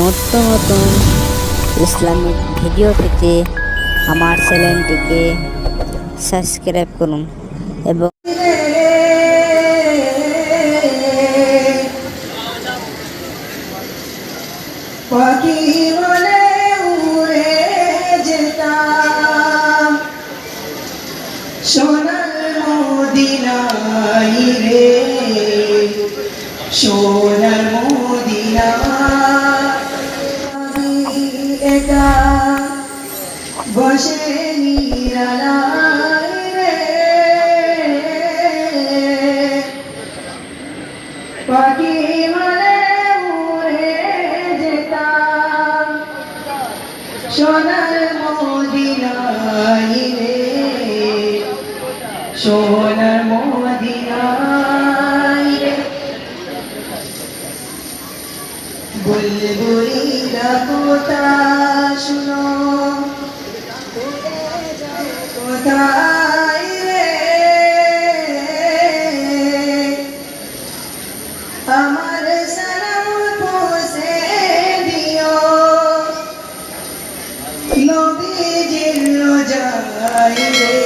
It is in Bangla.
নতুন নতুন ইসলামিক ভিডিও পেতে আমার চ্যানেলটিকে সাবস্ক্রাইব করুন এবং সোনার মদিনাই রে, সোনার মদিনা বসে নিরালাই রে। পাখি মানে উড়ে সোনার মদিনাই রে। সোনার মদিনাই রে। বুলবুলিরা কথা কোথায় রে? আমার সালাম পৌঁছে দিও। নবীজির রোজায়